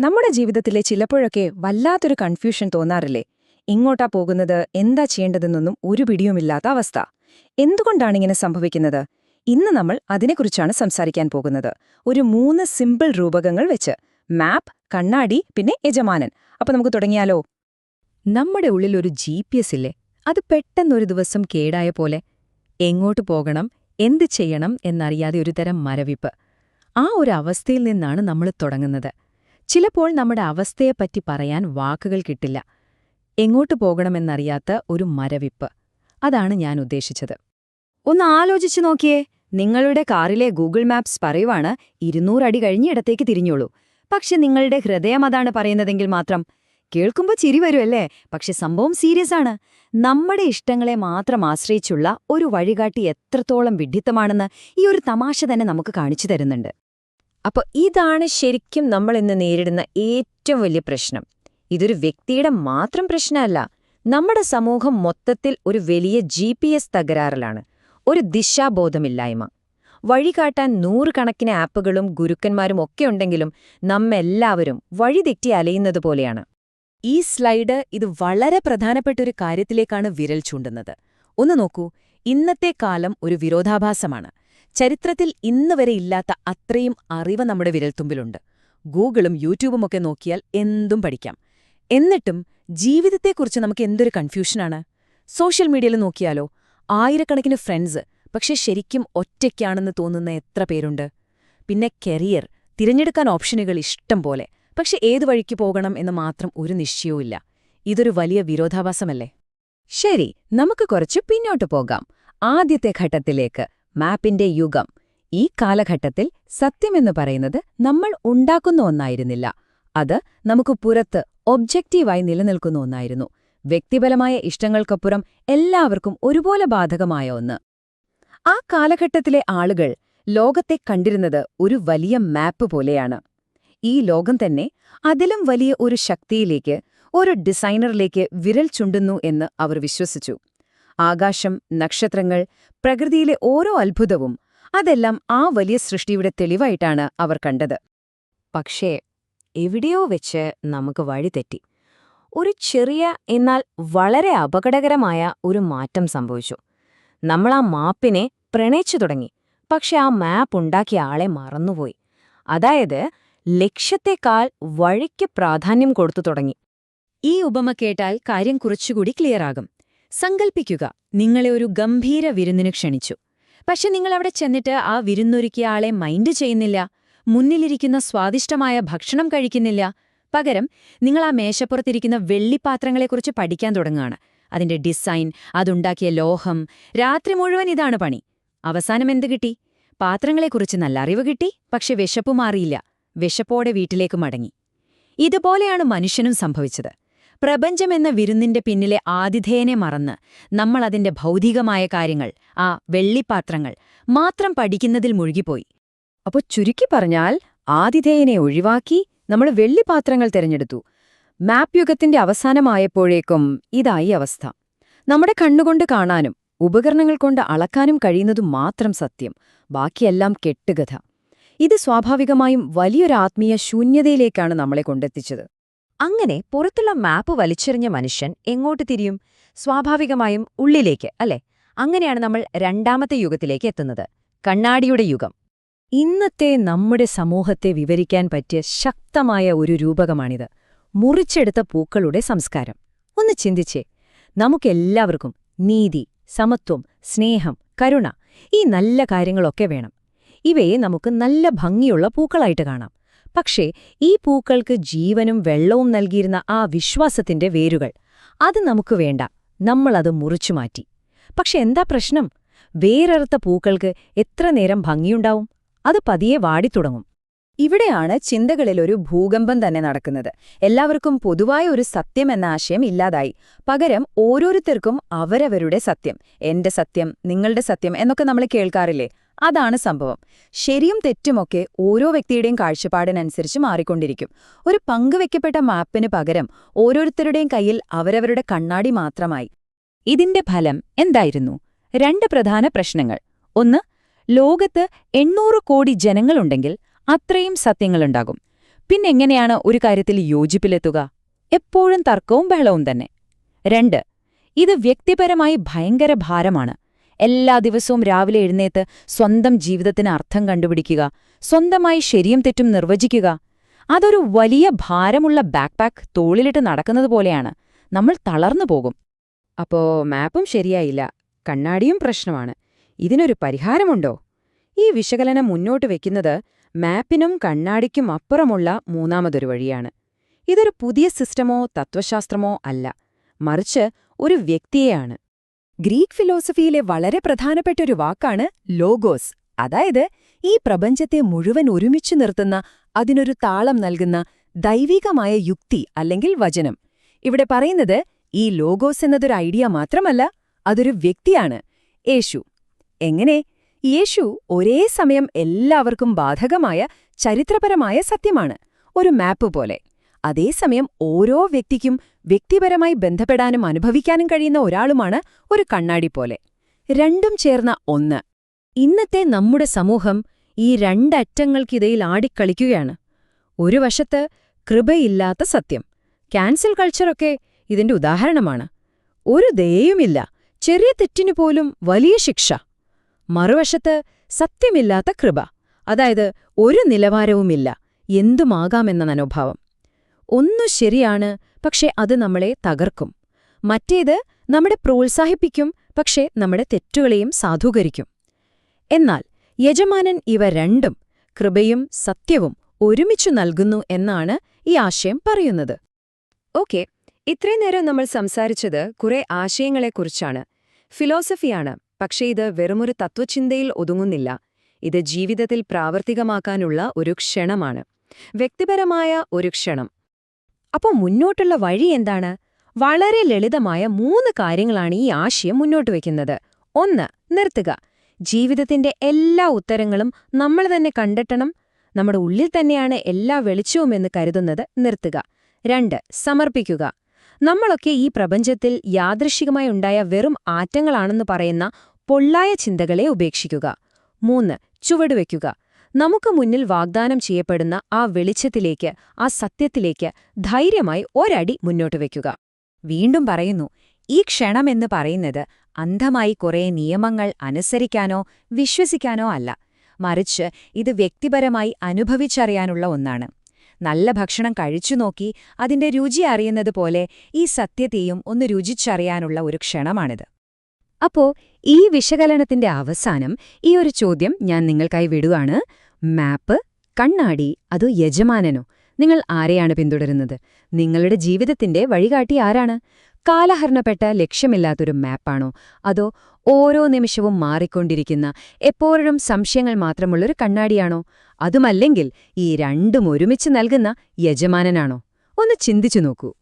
നമ്മുടെ ജീവിതത്തിലെ ചിലപ്പോഴൊക്കെ വല്ലാത്തൊരു കൺഫ്യൂഷൻ തോന്നാറില്ലേ? ഇങ്ങോട്ടാ പോകുന്നത് എന്താ ചെയ്യേണ്ടതെന്നൊന്നും ഒരു പിടിയുമില്ലാത്ത അവസ്ഥ. എന്തുകൊണ്ടാണ് ഇങ്ങനെ സംഭവിക്കുന്നത്? ഇന്ന് നമ്മൾ അതിനെക്കുറിച്ചാണ് സംസാരിക്കാൻ പോകുന്നത്. ഒരു മൂന്ന് സിമ്പിൾ രൂപകങ്ങൾ വെച്ച്. മാപ്പ് കണ്ണാടി പിന്നെ യജമാനൻ. അപ്പൊ നമുക്ക് തുടങ്ങിയാലോ? നമ്മുടെ ഉള്ളിൽ ഒരു ജി പി എസ് ഇല്ലേ? അത് പെട്ടെന്നൊരു ദിവസം കേടായ പോലെ. എങ്ങോട്ട് പോകണം? എന്ത് ചെയ്യണം? എന്നറിയാതെ ഒരു തരം മരവിപ്പ്. ആ ഒരു അവസ്ഥയിൽ നിന്നാണ് നമ്മൾ തുടങ്ങുന്നത്. ചിലപ്പോൾ നമ്മുടെ അവസ്ഥയെപ്പറ്റി പറയാൻ വാക്കുകൾ കിട്ടില്ല. എങ്ങോട്ട് പോകണമെന്നറിയാത്ത ഒരു മരവിപ്പ്. അതാണ് ഞാൻ ഉദ്ദേശിച്ചത്. ഒന്ന് ആലോചിച്ചു നോക്കിയേ നിങ്ങളുടെ കാറിലെ ഗൂഗിൾ മാപ്സ് പറയുവാണ് ഇരുന്നൂറടി കഴിഞ്ഞ് ഇടത്തേക്ക് തിരിഞ്ഞോളൂ. പക്ഷെ നിങ്ങളുടെ ഹൃദയം അതാണ് പറയുന്നതെങ്കിൽ മാത്രം. കേൾക്കുമ്പോൾ ചിരി വരുമല്ലേ പക്ഷെ സംഭവം സീരിയസ് ആണ്. നമ്മുടെ ഇഷ്ടങ്ങളെ മാത്രം ആശ്രയിച്ചുള്ള ഒരു വഴികാട്ടി എത്രത്തോളം വിഡ്ഢിത്തമാണെന്ന് ഈ ഒരു തമാശ തന്നെ നമുക്ക് കാണിച്ചു തരുന്നുണ്ട്. അപ്പൊ ഇതാണ് ശരിക്കും നമ്മൾ ഇന്ന് നേരിടുന്ന ഏറ്റവും വലിയ പ്രശ്നം. ഇതൊരു വ്യക്തിയുടെ മാത്രം പ്രശ്നമല്ല നമ്മുടെ സമൂഹം മൊത്തത്തിൽ ഒരു വലിയ ജി പി എസ് തകരാറിലാണ് ഒരു ദിശാബോധമില്ലായ്മ. വഴികാട്ടാൻ നൂറുകണക്കിന് ആപ്പുകളും ഗുരുക്കന്മാരും ഒക്കെ ഉണ്ടെങ്കിലും നമ്മെല്ലാവരും വഴിതെറ്റി അലയുന്നത് പോലെയാണ്. ഈ സ്ലൈഡ് ഇത് വളരെ പ്രധാനപ്പെട്ട ഒരു കാര്യത്തിലേക്കാണ് വിരൽ ചൂണ്ടുന്നത്. ഒന്ന് നോക്കൂ ഇന്നത്തെ കാലം ഒരു വിരോധാഭാസമാണ്. ചരിത്രത്തിൽ ഇന്ന് വരെ ഇല്ലാത്ത അത്രയും അറിവ് നമ്മുടെ വിരൽത്തുമ്പിലുണ്ട്. ഗൂഗിളും യൂട്യൂബുമൊക്കെ നോക്കിയാൽ എന്തും പഠിക്കാം. എന്നിട്ടും ജീവിതത്തെക്കുറിച്ച് നമുക്ക് എന്തൊരു കൺഫ്യൂഷനാണ്. സോഷ്യൽ മീഡിയയിൽ നോക്കിയാലോ ആയിരക്കണക്കിന് ഫ്രണ്ട്സ് പക്ഷെ ശരിക്കും ഒറ്റയ്ക്കാണെന്ന് തോന്നുന്ന എത്ര പേരുണ്ട്. പിന്നെ കരിയർ തിരഞ്ഞെടുക്കാൻ ഓപ്ഷനുകൾ ഇഷ്ടം പോലെ പക്ഷെ ഏതു വഴിക്ക് പോകണം എന്ന് മാത്രം ഒരു നിശ്ചയവുമില്ല ഇതൊരു വലിയ വിരോധാഭാസമല്ലേ? ശരി നമുക്ക് കുറച്ച് പിന്നോട്ട് പോകാം. ആദ്യത്തെ ഘട്ടത്തിലേക്ക്. മാപ്പിന്റെ യുഗം. ഈ കാലഘട്ടത്തിൽ സത്യമെന്ന് പറയുന്നത് നമ്മൾ ഉണ്ടാക്കുന്ന ഒന്നായിരുന്നില്ല. അത് നമുക്ക് പുറത്ത് ഒബ്ജക്റ്റീവായി നിലനിൽക്കുന്ന ഒന്നായിരുന്നു. വ്യക്തിപരമായ ഇഷ്ടങ്ങൾക്കപ്പുറം എല്ലാവർക്കും ഒരുപോലെ ബാധകമായ ഒന്ന്. ആ കാലഘട്ടത്തിലെ ആളുകൾ ലോകത്തെ കണ്ടിരുന്നത് ഒരു വലിയ മാപ്പ് പോലെയാണ്. ഈ ലോകം തന്നെ അതിലും വലിയ ഒരു ശക്തിയിലേക്ക് ഒരു ഡിസൈനറിലേക്ക് വിരൽ ചുണ്ടുന്നു എന്ന് അവർ വിശ്വസിച്ചു. ആകാശം നക്ഷത്രങ്ങൾ പ്രകൃതിയിലെ ഓരോ അത്ഭുതവും അതെല്ലാം ആ വലിയ സൃഷ്ടിയുടെ തെളിവായിട്ടാണ് അവർ കണ്ടത്. പക്ഷേ എവിടെയോ വെച്ച് നമുക്ക് വഴിതെറ്റി ഒരു ചെറിയ എന്നാൽ വളരെ അപകടകരമായ ഒരു മാറ്റം സംഭവിച്ചു. നമ്മൾ ആ മാപ്പിനെ പ്രണയിച്ചു തുടങ്ങി. പക്ഷെ ആ മാപ്പ് ഉണ്ടാക്കിയ ആളെ മറന്നുപോയി. അതായത് ലക്ഷ്യത്തെക്കാൾ വഴിക്ക് പ്രാധാന്യം കൊടുത്തു തുടങ്ങി. ഈ ഉപമ കേട്ടാൽ കാര്യം കുറച്ചുകൂടി ക്ലിയറാകും സങ്കൽപ്പിക്കുക. നിങ്ങളെ ഒരു ഗംഭീര വിരുന്നിന് ക്ഷണിച്ചു. പക്ഷെ നിങ്ങൾ അവിടെ ചെന്നിട്ട് ആ വിരുന്നൊരുക്കിയ ആളെ മൈൻഡ് ചെയ്യുന്നില്ല. മുന്നിലിരിക്കുന്ന സ്വാദിഷ്ടമായ ഭക്ഷണം കഴിക്കുന്നില്ല. പകരം നിങ്ങൾ ആ മേശപ്പുറത്തിരിക്കുന്ന വെള്ളിപ്പാത്രങ്ങളെക്കുറിച്ച് പഠിക്കാൻ തുടങ്ങുകയാണ്. അതിന്റെ ഡിസൈൻ അതുണ്ടാക്കിയ ലോഹം രാത്രി മുഴുവൻ ഇതാണ് പണി. അവസാനം എന്ത് കിട്ടി? പാത്രങ്ങളെക്കുറിച്ച് നല്ല അറിവ് കിട്ടി പക്ഷെ വിശപ്പ് മാറിയില്ല. വിശപ്പോടെ വീട്ടിലേക്ക് മടങ്ങി. ഇതുപോലെയാണ് മനുഷ്യനും സംഭവിച്ചത്. പ്രപഞ്ചമെന്ന വിരുന്നിന്റെ പിന്നിലെ ആതിഥേയനെ മറന്ന് നമ്മൾ അതിന്റെ ഭൗതികമായ കാര്യങ്ങൾ ആ വെള്ളിപ്പാത്രങ്ങൾ മാത്രം പഠിക്കുന്നതിൽ മുഴുകിപ്പോയി. അപ്പൊ ചുരുക്കി പറഞ്ഞാൽ ആതിഥേയനെ ഒഴിവാക്കി നമ്മൾ വെള്ളിപ്പാത്രങ്ങൾ തിരഞ്ഞെടുത്തു. മാപ്പ് യുഗത്തിന്റെ അവസാനമായപ്പോഴേക്കും ഇതായി അവസ്ഥ. നമ്മുടെ കണ്ണുകൊണ്ട് കാണാനും ഉപകരണങ്ങൾ കൊണ്ട് അളക്കാനും കഴിയുന്നതു മാത്രം സത്യം. ബാക്കിയെല്ലാം കെട്ടുകഥ. ഇത് സ്വാഭാവികമായും വലിയൊരു ആത്മീയ ശൂന്യതയിലേക്കാണ് നമ്മളെ കൊണ്ടെത്തിച്ചത്. അങ്ങനെ പുറത്തുള്ള മാപ്പ് വലിച്ചെറിഞ്ഞ മനുഷ്യൻ എങ്ങോട്ട് തിരിയും? സ്വാഭാവികമായും ഉള്ളിലേക്ക് അല്ലെ? അങ്ങനെയാണ് നമ്മൾ രണ്ടാമത്തെ യുഗത്തിലേക്ക് എത്തുന്നത്. കണ്ണാടിയുടെ യുഗം. ഇന്നത്തെ നമ്മുടെ സമൂഹത്തെ വിവരിക്കാൻ പറ്റിയ ശക്തമായ ഒരു രൂപകമാണിത്. മുറിച്ചെടുത്ത പൂക്കളുടെ സംസ്കാരം. ഒന്ന് ചിന്തിച്ചേ നമുക്കെല്ലാവർക്കും നീതി സമത്വം സ്നേഹം കരുണ ഈ നല്ല കാര്യങ്ങളൊക്കെ വേണം. ഇവയെ നമുക്ക് നല്ല ഭംഗിയുള്ള പൂക്കളായിട്ട് കാണാം. പക്ഷേ ഈ പൂക്കൾക്ക് ജീവനും വെള്ളവും നൽകിയിരുന്ന ആ വിശ്വാസത്തിന്റെ വേരുകൾ. അത് നമുക്ക് വേണ്ട. നമ്മളത് മുറിച്ചു മാറ്റി. പക്ഷെ എന്താ പ്രശ്നം? വേരറുത്ത പൂക്കൾക്ക് എത്ര നേരം ഭംഗിയുണ്ടാവും? അത് പതിയെ വാടിത്തുടങ്ങും. ഇവിടെയാണ് ചിന്തകളിലൊരു ഭൂകമ്പം തന്നെ നടക്കുന്നത്. എല്ലാവർക്കും പൊതുവായ ഒരു സത്യം എന്ന ആശയം ഇല്ലാതായി. പകരം ഓരോരുത്തർക്കും അവരവരുടെ സത്യം. എന്റെ സത്യം നിങ്ങളുടെ സത്യം എന്നൊക്കെ നമ്മൾ കേൾക്കാറില്ലേ? അതാണ് സംഭവം. ശരിയും തെറ്റുമൊക്കെ ഓരോ വ്യക്തിയുടെയും കാഴ്ചപ്പാടിനനുസരിച്ച് മാറിക്കൊണ്ടിരിക്കും. ഒരു പങ്കുവെക്കപ്പെട്ട മാപ്പിന് പകരം ഓരോരുത്തരുടെയും കയ്യിൽ അവരവരുടെ കണ്ണാടി മാത്രമായി. ഇതിന്റെ ഫലം എന്തായിരുന്നു? രണ്ട് പ്രധാന പ്രശ്നങ്ങൾ. ഒന്ന് ലോകത്ത് എണ്ണൂറ് കോടി ജനങ്ങളുണ്ടെങ്കിൽ അത്രയും സത്യങ്ങളുണ്ടാകും. പിന്നെങ്ങനെയാണ് ഒരു കാര്യത്തിൽ യോജിപ്പിലെത്തുക? എപ്പോഴും തർക്കവും ബഹളവും തന്നെ. രണ്ട് ഇത് വ്യക്തിപരമായി ഭയങ്കര ഭാരമാണ്. എല്ലാ ദിവസവും രാവിലെ എഴുന്നേറ്റ് സ്വന്തം ജീവിതത്തിന് അർത്ഥം കണ്ടുപിടിക്കുക. സ്വന്തമായി ശരിയും തെറ്റും നിർവചിക്കുക. അതൊരു വലിയ ഭാരമുള്ള ബാക്ക് പാക്ക് തോളിലിട്ട് നടക്കുന്നത് പോലെയാണ്. നമ്മൾ തളർന്നു പോകും. അപ്പോ മാപ്പും ശരിയായില്ല. കണ്ണാടിയും പ്രശ്നമാണ്. ഇതിനൊരു പരിഹാരമുണ്ടോ? ഈ വിശകലനം മുന്നോട്ട് വെക്കുന്നത് മാപ്പിനും കണ്ണാടിക്കും അപ്പുറമുള്ള മൂന്നാമതൊരു വഴിയാണ്. ഇതൊരു പുതിയ സിസ്റ്റമോ തത്വശാസ്ത്രമോ അല്ല. മറിച്ച് ഒരു വ്യക്തിയെയാണ്. ഗ്രീക്ക് ഫിലോസഫിയിലെ വളരെ പ്രധാനപ്പെട്ട ഒരു വാക്കാണ് ലോഗോസ്. അതായത് ഈ പ്രപഞ്ചത്തെ മുഴുവൻ ഒരുമിച്ചു നിർത്തുന്ന അതിനൊരു താളം നൽകുന്ന ദൈവികമായ യുക്തി അല്ലെങ്കിൽ വചനം. ഇവിടെ പറയുന്നത് ഈ ലോഗോസ് എന്നതൊരു ഐഡിയ മാത്രമല്ല അതൊരു വ്യക്തിയാണ് യേശു. എങ്ങനെ? യേശു ഒരേ സമയം എല്ലാവർക്കും ബാധകമായ ചരിത്രപരമായ സത്യമാണ്. ഒരു മാപ്പ് പോലെ. അതേസമയം ഓരോ വ്യക്തിക്കും വ്യക്തിപരമായി ബന്ധപ്പെടാനും അനുഭവിക്കാനും കഴിയുന്ന ഒരാളുമാണ് ഒരു കണ്ണാടി പോലെ. രണ്ടും ചേർന്ന ഒന്ന്. ഇന്നത്തെ നമ്മുടെ സമൂഹം ഈ രണ്ടറ്റങ്ങൾക്കിടയിൽ ആടിക്കളിക്കുകയാണ്. ഒരു വശത്ത് കൃപയില്ലാത്ത സത്യം. ക്യാൻസൽ കൾച്ചറൊക്കെ ഇതിന്റെ ഉദാഹരണമാണ്. ഒരു ദയയുമില്ല. ചെറിയ തെറ്റിനു പോലും വലിയ ശിക്ഷ. മറുവശത്ത് സത്യമില്ലാത്ത കൃപ. അതായത് ഒരു നിലവാരവുമില്ല. എന്തുമാകാമെന്ന മനോഭാവം. ഒന്നു ശരിയാണ് പക്ഷെ അത് നമ്മളെ തകർക്കും. മറ്റേത് നമ്മളെ പ്രോത്സാഹിപ്പിക്കും പക്ഷേ നമ്മുടെ തെറ്റുകളെയും സാധൂകരിക്കും. എന്നാൽ യജമാനൻ ഇവ രണ്ടും കൃപയും സത്യവും ഒരുമിച്ചു നൽകുന്നു എന്നാണ് ഈ ആശയം പറയുന്നത്. ഓക്കെ ഇത്രയും നേരം നമ്മൾ സംസാരിച്ചത് കുറെ ആശയങ്ങളെക്കുറിച്ചാണ്. ഫിലോസഫിയാണ് പക്ഷേ ഇത് വെറുമൊരു തത്വചിന്തയിൽ ഒതുങ്ങുന്നില്ല. ഇത് ജീവിതത്തിൽ പ്രാവർത്തികമാക്കാനുള്ള ഒരു ക്ഷണമാണ്. വ്യക്തിപരമായ ഒരു ക്ഷണം അപ്പോൾ മുന്നോട്ടുള്ള വഴി എന്താണ്? വളരെ ലളിതമായ മൂന്ന് കാര്യങ്ങളാണ് ഈ ആശയം മുന്നോട്ട് വയ്ക്കുന്നത് ഒന്ന് നിർത്തുക. ജീവിതത്തിന്റെ എല്ലാ ഉത്തരങ്ങളും നമ്മൾ തന്നെ കണ്ടെത്തണം. നമ്മുടെ ഉള്ളിൽ തന്നെയാണ് എല്ലാ വെളിച്ചവും എന്ന് കരുതുന്നത്. നിർത്തുക. രണ്ട് സമർപ്പിക്കുക. നമ്മളൊക്കെ ഈ പ്രപഞ്ചത്തിൽ യാദൃശികമായി ഉണ്ടായ വെറും ആറ്റങ്ങളാണെന്ന് പറയുന്ന പൊള്ളായ ചിന്തകളെ ഉപേക്ഷിക്കുക. മൂന്ന് ചുവടുവെക്കുക. നമുക്ക് മുന്നിൽ വാഗ്ദാനം ചെയ്യപ്പെടുന്ന ആ വെളിച്ചത്തിലേക്ക് ആ സത്യത്തിലേക്ക് ധൈര്യമായി ഒരടി മുന്നോട്ട് വയ്ക്കുക വീണ്ടും പറയുന്നു ഈ ക്ഷണമെന്ന് പറയുന്നത് അന്ധമായി കുറേ നിയമങ്ങൾ അനുസരിക്കാനോ വിശ്വസിക്കാനോ അല്ല. മറിച്ച് ഇത് വ്യക്തിപരമായി അനുഭവിച്ചറിയാനുള്ള ഒന്നാണ്. നല്ല ഭക്ഷണം കഴിച്ചു നോക്കി അതിന്റെ രുചി അറിയുന്നത് പോലെ ഈ സത്യത്തെയും ഒന്ന് രുചിച്ചറിയാനുള്ള ഒരു ക്ഷണമാണിത്. അപ്പോ ഈ വിശകലനത്തിന്റെ അവസാനം ഈ ഒരു ചോദ്യം ഞാൻ നിങ്ങൾക്കായി വിടുകയാണ് മാപ്പ് കണ്ണാടി അതോ യജമാനനോ? നിങ്ങൾ ആരെയാണ് പിന്തുടരുന്നത്? നിങ്ങളുടെ ജീവിതത്തിന്റെ വഴികാട്ടി ആരാണ്? കാലഹരണപ്പെട്ട ലക്ഷ്യമില്ലാത്തൊരു മാപ്പാണോ? അതോ ഓരോ നിമിഷവും മാറിക്കൊണ്ടിരിക്കുന്ന എപ്പോഴും സംശയങ്ങൾ മാത്രമുള്ളൊരു കണ്ണാടിയാണോ? അതുമല്ലെങ്കിൽ ഈ രണ്ടും ഒരുമിച്ച് നൽകുന്ന യജമാനനാണോ? ഒന്ന് ചിന്തിച്ചു നോക്കൂ.